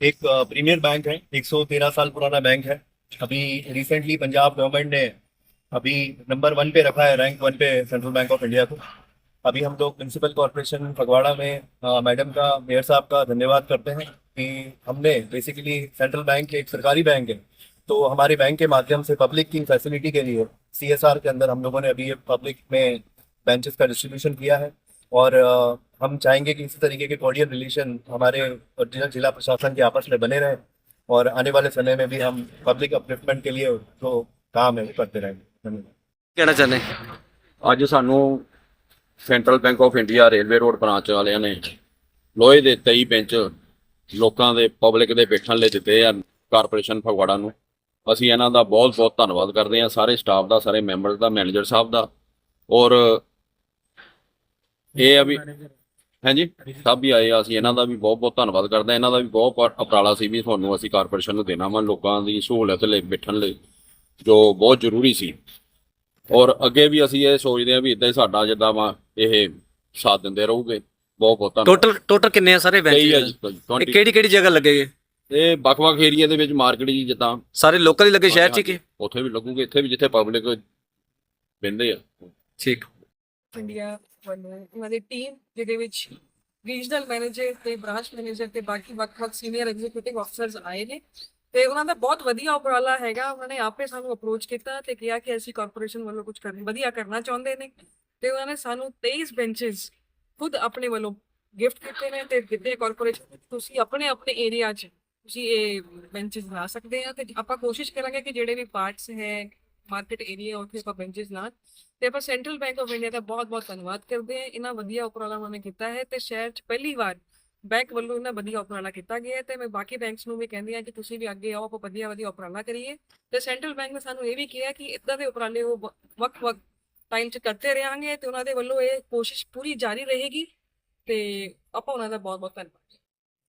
एक premiere bank है 113 साल पुराना बैंक है। अभी रिसेंटली पंजाब गवर्नमेंट ने अभी नंबर वन पे रखा है रैंक वन पे सेंट्रल बैंक ऑफ़ इंडिया को। अभी हम लोग म्यूनसिपल कॉरपोरेशन फगवाड़ा में अ, मैडम का मेयर साहब का धन्यवाद करते हैं कि हमने बेसिकली सेंट्रल बैंक एक सरकारी बैंक है। तो हमारे बैंक के माध्यम से पब्लिक की फैसिलिटी के लिए सीएसआर के अंदर हम लोगों ने अभी पब्लिक में बेंचेस का डिस्ट्रीब्यूशन किया है। और अ, हम चाहेंगे कि इसी तरीके के कॉर्डियल रिलेशन हमारे ओरिजिनल जिला प्रशासन के आपस में बने रहे और आने वाले समय में भी हम पब्लिक अपलिफ्टमेंट के लिए जो काम है वो करते रहेंगे धन्यवाद ਕਹਿਣਾ ਚਾਹੁੰਦੇ ਅੱਜ ਸਾਨੂੰ central bank of India railway road branch ਵਾਲਿਆਂ ਨੇ ਲੋਹੇ ਦੇ 23 ਬੈਂਚ ਲੋਕਾਂ ਦੇ ਪਬਲਿਕ ਦੇ ਬੈਠਣ ਲਈ ਦਿੱਤੇ ਆ ਕਾਰਪੋਰੇਸ਼ਨ ਫਗਵਾੜਾ ਨੂੰ ਅਸੀਂ ਇਹਨਾਂ ਦਾ ਬਹੁਤ ਬਹੁਤ ਧੰਨਵਾਦ ਕਰਦੇ ਹਾਂ ਸਾਰੇ ਸਟਾਫ ਦਾ ਸਾਰੇ ਮੈਂਬਰ ਦਾ ਮੈਨੇਜਰ ਸਾਹਿਬ ਦਾ ਔਰ ਇਹ ਆ ਵੀ ਹਾਂਜੀ? ਸਭ ਵੀ ਆਏ ਆ ਅਸੀਂ ਇਹਨਾਂ ਦਾ ਵੀ ਬਹੁਤ ਬਹੁਤ ਧੰਨਵਾਦ ਕਰਦੇ ਹਾਂ। ਇਹਨਾਂ ਦਾ ਵੀ ਬਹੁਤ ਉਪਰਾਲਾ ਸੀ ਵੀ ਤੁਹਾਨੂੰ ਅਸੀਂ ਕਾਰਪੋਰੇਸ਼ਨ ਨੂੰ ਦੇਣਾ ਵਾ ਲੋਕਾਂ ਦੀ ਸਹੂਲਤ ਲਈ ਬੈਠਣ ਲਈ ਜੋ ਬਹੁਤ ਜ਼ਰੂਰੀ ਸੀ। ਔਰ ਅੱਗੇ ਵੀ ਅਸੀਂ ਇਹ ਸੋਚਦੇ ਹਾਂ ਵੀ ਇਦਾਂ ਹੀ ਸਾਡਾ ਜਿੱਦਾਂ ਵਾ ਇਹ ਸਾਥ ਦਿੰਦੇ ਰਹੋਗੇ। ਬਹੁਤ ਬਹੁਤ ਧੰਨਵਾਦ। ਟੋਟਲ ਟੋਟਲ ਕਿੰਨੇ ਆ ਸਾਰੇ ਆ ਇਹ ਕਿਹੜੀ ਕਿਹੜੀ ਜਗ੍ਹਾ ਲੱਗੇਗੇ ਇਹ ਵੱਖ-ਵੱਖ ਏਰੀਆ ਦੇ ਵਿੱਚ ਮਾਰਕੀਟ ਜੀ ਜਿੱਦਾਂ ਸਾਰੇ ਲੋਕਲ ਹੀ ਲੱਗੇ ਸ਼ਹਿਰ ਚ ਹੀ ਕਿ? ਉੱਥੇ ਵੀ ਲੱਗੂਗੇ ਇੱਥੇ ਵੀ ਜਿੱਥੇ ਪਬਲਿਕ ਬੰਦੇ ਆ। ਠੀਕ। ਇੰਡੀਆ ਵੱਲੋਂ ਉਹਨਾਂ ਦੀ ਟੀਮ ਜਿਹਦੇ ਵਿੱਚ ਰੀਜਨਲ ਮੈਨੇਜਰ ਤੇ ਬ੍ਰਾਂਚ ਮੈਨੇਜਰ ਤੇ ਬਾਕੀ ਵੱਖ-ਵੱਖ ਸੀਨੀਅਰ ਐਗਜ਼ੀਕਿਊਟਿਵ ਅਫਸਰਸ ਆਏ ਨੇ ਤੇ ਉਹਨਾਂ ਦਾ ਬਹੁਤ ਵਧੀਆ ਉਪਰਾਲਾ ਹੈਗਾ। ਉਹਨਾਂ ਨੇ ਆਪੇ ਸਾਨੂੰ ਅਪਰੋਚ ਕੀਤਾ ਤੇ ਕਿਹਾ ਕਿ ਅਸੀਂ ਕਾਰਪੋਰੇਸ਼ਨ ਵੱਲੋਂ ਕੁਝ ਕਰਨ, ਵਧੀਆ ਕਰਨਾ ਚਾਹੁੰਦੇ ਨੇ ਤੇ ਉਹਨਾਂ ਨੇ ਸਾਨੂੰ 23 ਬੈਂਚਸ ਖੁਦ ਆਪਣੇ ਵੱਲੋਂ ਗਿਫਟ ਕੀਤੇ ਨੇ ਤੇ ਦਿੱਤੇ ਕਾਰਪੋਰੇਸ਼ਨ ਤੁਸੀਂ ਆਪਣੇ ਆਪਣੇ ਏਰੀਆ 'ਚ ਤੁਸੀਂ ਇਹ ਬੈਂਚਸ ਲਾ ਸਕਦੇ ਆ ਤੇ ਆਪਾਂ ਕੋਸ਼ਿਸ਼ ਕਰਾਂਗੇ ਕਿ ਜਿਹੜੇ ਵੀ ਪਾਰਟਸ ਹੈ ਮਾਰਕੀਟ ਏਰੀਆ ਉੱਥੇ ਆਪਾਂ ਬੈਂਚਸ ਲਾ ਤੇ ਆਪਾਂ ਸੈਂਟਰਲ ਬੈਂਕ ਆਫ ਇੰਡੀਆ ਦਾ ਬਹੁਤ-ਬਹੁਤ ਧੰਨਵਾਦ ਕਰਦੇ ਹਾਂ। ਇਹਨਾਂ ਵਧੀਆ ਉਪਰਾਲਾ ਉਹਨਾਂ ਨੇ ਕੀਤਾ ਹੈ ਤੇ ਸ਼ਹਿਰ 'ਚ ਪਹਿਲੀ ਵਾਰ ਬੈਂਕ ਵੱਲੋਂ ਇਹਨਾਂ ਵਧੀਆ ਉਪਰਾਲਾ ਕੀਤਾ ਗਿਆ ਹੈ ਤੇ ਮੈਂ ਬਾਕੀ ਬੈਂਕਸ ਨੂੰ ਵੀ ਕਹਿੰਦੀ ਹਾਂ ਕਿ ਤੁਸੀਂ ਵੀ ਅੱਗੇ ਆਓ, ਆਪਾਂ ਵਧੀਆ ਵਧੀਆ ਉਪਰਾਲਾ ਕਰੀਏ। ਤੇ ਸੈਂਟਰਲ ਬੈਂਕ ਨੇ ਸਾਨੂੰ ਇਹ ਵੀ ਕਿਹਾ ਕਿ ਇਦਾਂ ਦੇ ਉਪਰਾਲੇ ਉਹ ਵ- ਵੱਖ-ਵੱਖ ਟਾਈਮ 'ਚ ਕਰਦੇ ਰਹਾਂਗੇ ਤੇ ਉਹਨਾਂ ਦੇ ਵੱਲੋਂ ਇਹ ਕੋਸ਼ਿਸ਼ ਪੂਰੀ ਜਾਰੀ ਰਹੇਗੀ ਤੇ ਆਪਾਂ ਉਹਨਾਂ ਦਾ ਬਹੁਤ-ਬਹੁਤ ਧੰਨਵਾਦ।